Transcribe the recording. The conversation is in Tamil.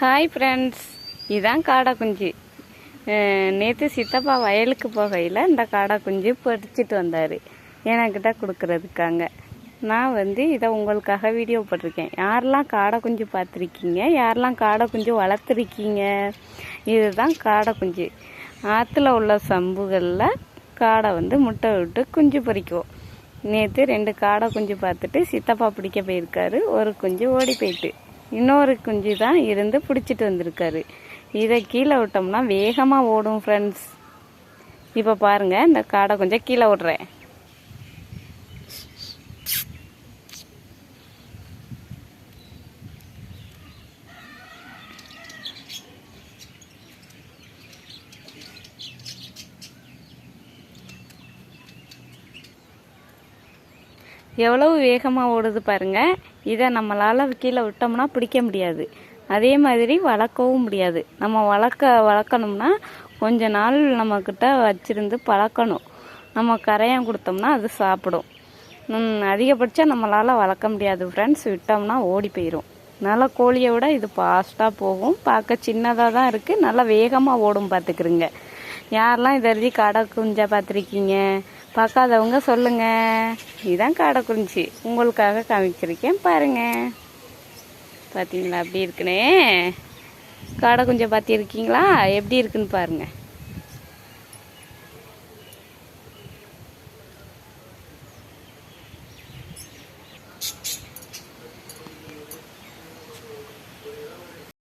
ஹாய் ஃப்ரெண்ட்ஸ் இதான் காடை குஞ்சு நேற்று சித்தப்பா வயலுக்கு போகையில் இந்த காடை குஞ்சு பறிச்சிட்டு வந்தார். எனக்கிட்ட கொடுக்குறதுக்காங்க நான் வந்து இதை உங்களுக்காக வீடியோ போட்டிருக்கேன். யாரெல்லாம் காடை குஞ்சு பார்த்துருக்கீங்க? யாரெல்லாம் காடை குஞ்சு வளர்த்துருக்கீங்க? இதுதான் காடை குஞ்சு ஆற்றுல உள்ள சம்புகளில் காடை வந்து முட்டை விட்டு குஞ்சு பொறிக்கும். நேற்று ரெண்டு காடை குஞ்சு பார்த்துட்டு சித்தப்பா பிடிக்க போயிருக்காரு. ஒரு குஞ்சு ஓடி போயிட்டு. இன்னொரு குஞ்சு தான் இருந்து பிடிச்சிட்டு வந்திருக்காரு. இதை கீழே விட்டோம்னா வேகமாக ஓடும் ஃப்ரெண்ட்ஸ் இப்போ பாருங்கள் இந்த காடை கொஞ்சம் கீழே விட்றேன் எவ்வளவு வேகமாக ஓடுது பாருங்க. இதை நம்மளால் கீழே விட்டோம்னா பிடிக்க முடியாது. அதே மாதிரி வளர்க்கவும் முடியாது. நம்ம வளர்க்க வளர்க்கணும்னா கொஞ்ச நாள் நம்மக்கிட்ட வச்சிருந்து பழக்கணும். நம்ம கரையான் கொடுத்தோம்னா அது சாப்பிடும். அதிகபட்சம் நம்மளால் வளர்க்க முடியாது ஃப்ரெண்ட்ஸ் விட்டோம்னா ஓடி போயிடும் நல்லா கோழியை விட இது ஃபாஸ்ட்டாக போகும். பார்க்க சின்னதாக தான் இருக்குது நல்லா வேகமாக ஓடும் பார்த்துக்குறீங்க யாரெல்லாம் இது எழுதி கடை குஞ்சா பார்த்துருக்கீங்க? பார்க்காதவங்க சொல்லுங்க. இதுதான் காடை குறிஞ்சி. உங்களுக்காக காமிச்சிருக்கேன் பாருங்க. பார்த்தீங்களா அப்படி இருக்குனே. காடை கொஞ்சம் பார்த்திருக்கீங்களா எப்படி இருக்குன்னு பாருங்கள்